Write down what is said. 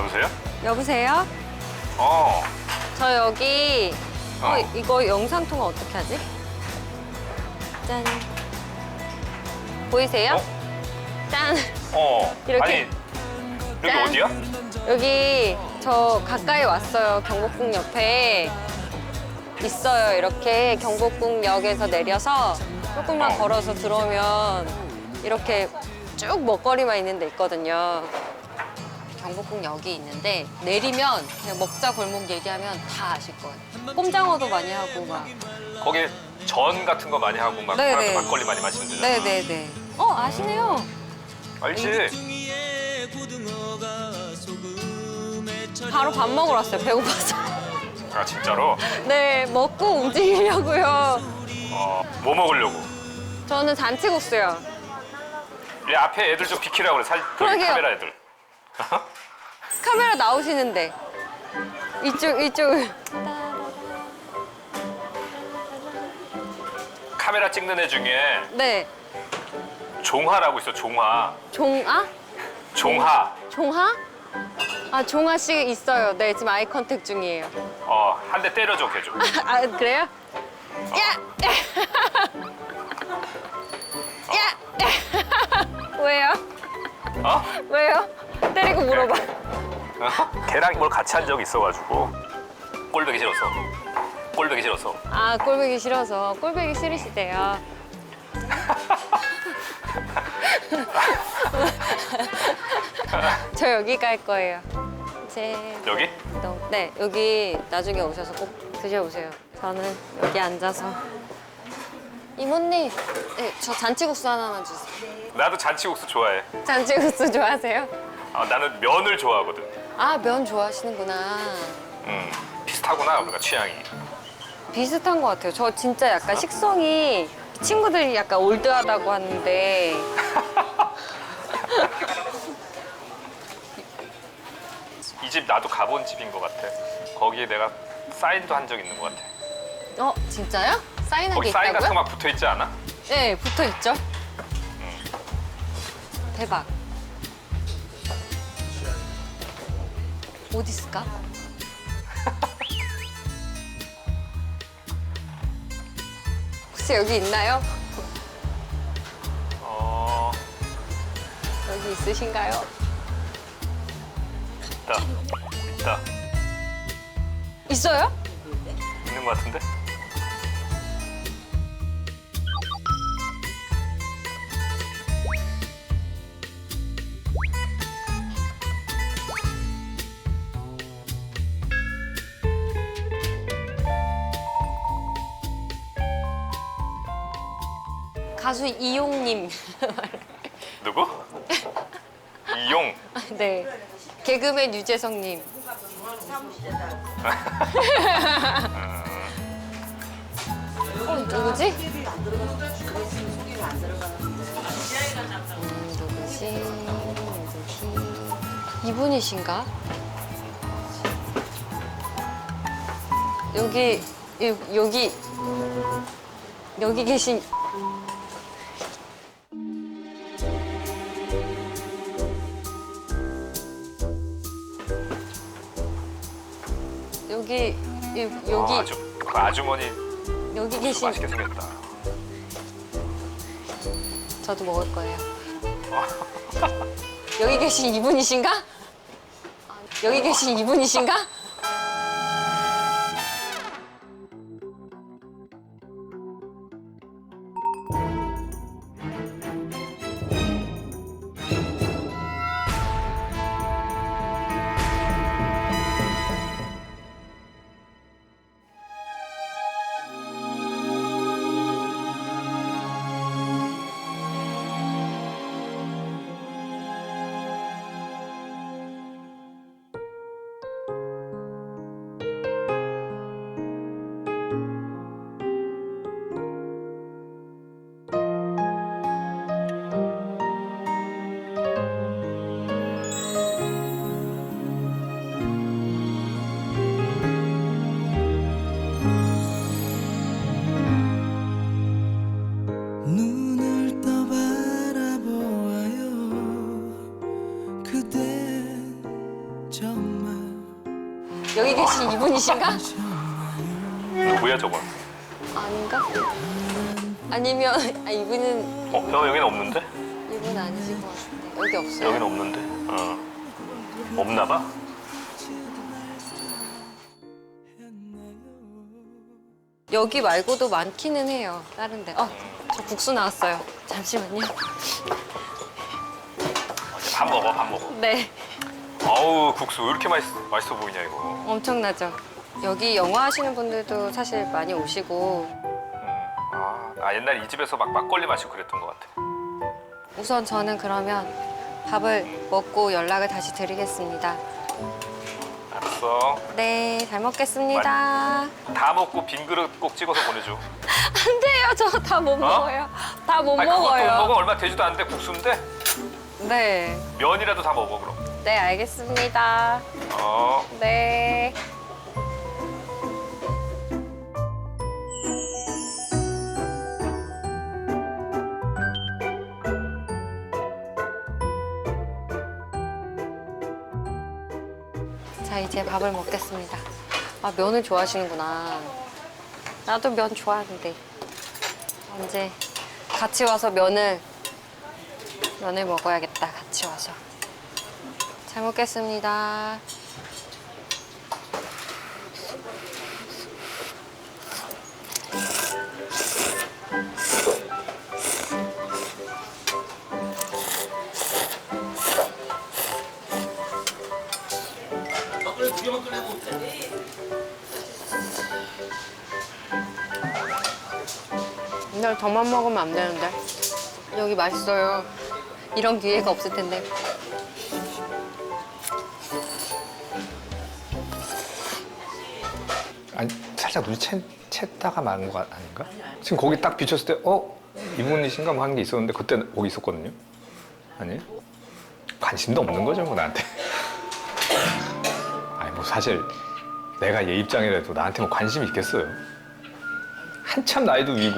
여보세요? 여보세요? 어. 저 여기 어, 어. 이거 영상 통화 어떻게 하지? 짠. 보이세요? 어? 짠. 어. 이렇게? 아니 여기 짠. 어디야? 여기 저 가까이 왔어요. 경복궁 옆에 있어요. 이렇게 경복궁역에서 내려서 조금만 어. 걸어서 들어오면 이렇게 쭉 먹거리만 있는 데 있거든요. 경복궁 역이 있는데 내리면 그냥 먹자 골목 얘기하면 다 아실 거예요. 꼼장어도 많이 하고 막. 거기 전 같은 거 많이 하고 막 네네. 그래서 막걸리 많이 마시면 되잖아. 네네네. 어 아시네요. 알지? 바로 밥 먹으러 왔어요. 배고파서. 아 진짜로? 네 먹고 움직이려고요. 어. 뭐 먹으려고? 저는 잔치국수요. 이 앞에 애들 좀 비키라고 그래. 사진 저기 그러게요. 카메라 애들. 카메라 나오시는데 이쪽 이쪽 카메라 찍는 애 중에 네 종하라고 있어. 종하. 종아 종하. 종하 아 종아 씨 있어요 네 지금 아이 컨택 중이에요 어, 한 대 때려줘, 걔 좀. 아 그래요 야 야! 왜요 어? 왜요 때리고 물어봐 어? 걔랑 뭘 같이 한 적이 있어가지고 꼴보기 싫었어. 꼴보기 싫었어. 아 꼴보기 싫어서 꼴보기 싫으시대요 저 여기 갈 거예요 제 여기? 너- 네, 여기 나중에 오셔서 꼭 드셔보세요. 저는 여기 앉아서. 이모님, 네, 저 잔치국수 하나만 주세요. 나도 잔치국수 좋아해. 잔치국수 좋아하세요? 아, 나는 면을 좋아하거든. 아, 면 좋아하시는구나. 음, 비슷하구나, 우리가 취향이. 비슷한 것 같아요. 저 진짜 약간 식성이 친구들이 약간 올드하다고 하는데 이 집 나도 가본 집인 것 같아. 거기에 내가 사인도 한 적 있는 것 같아. 어 진짜요? 사인한 게 거기 사인 같은 거 있다고요? 막 붙어 있지 않아? 네, 붙어 있죠. 대박. 어디 있을까? 혹시 여기 있나요? 어, 여기 있으신가요? 있다. 있다. 있어요? 있는 것 같은데? 가수 이용님. 누구? 이용. 네. 개그맨 유재석님. 어, 누구지? 음, 누구지? 누구지? 이분이신가? 여기, 여- 여기, 여기 계신 여기, 여- 여기, 어, 아주, 그 아주머니 여기 계신 맛있게 생겼다. 저도 먹을 거예요. 여기 계신 이분이신가? 여기 계신 이분이신가? 이분이신가? 누구야 저건? 아닌가? 아니면 아, 이분은 어, 형 여기는 없는데? 이분 아니신 것 같은데 여기 없어요. 여기는 없는데? 어. 없나 봐? 여기 말고도 많기는 해요. 다른 데. 어, 저 국수 나왔어요. 잠시만요. 밥 먹어, 밥 먹어. 네, 아우, 국수 왜 이렇게 맛있, 맛있어 보이냐, 이거. 엄청나죠. 여기 영화 하시는 분들도 사실 많이 오시고 음. 아, 나 옛날 이 집에서 막 막걸리 마시고 그랬던 것 같아. 우선 저는 그러면 밥을 먹고 연락을 다시 드리겠습니다. 알았어. 네, 잘 먹겠습니다. 다 먹고 빈 그릇 꼭 찍어서 보내줘. 안 돼요, 저 다 못 먹어요. 다 못 아니, 그것도 먹어요. 먹어 얼마 되지도 않는데 국수인데 네, 면이라도 다 먹어 그럼. 네 알겠습니다. 어. 네. 자 이제 밥을 먹겠습니다. 아 면을 좋아하시는구나. 나도 면 좋아하는데 언제 같이 와서 면을 면을 먹어야겠다. 같이 와서. 잘 먹겠습니다. 이날 더만 먹으면 안 되는데. 여기 맛있어요. 이런 기회가 없을 텐데. 아니 살짝 눈치 챘다가 말한 거 아닌가? 지금 거기 딱 비쳤을 때 어? 이분이신가 뭐 하는 게 있었는데 그때 거기 있었거든요? 아니 관심도 없는 거죠 뭐 나한테 아니 뭐 사실 내가 얘 입장이라도 나한테 뭐 관심이 있겠어요 한참 나이도 위고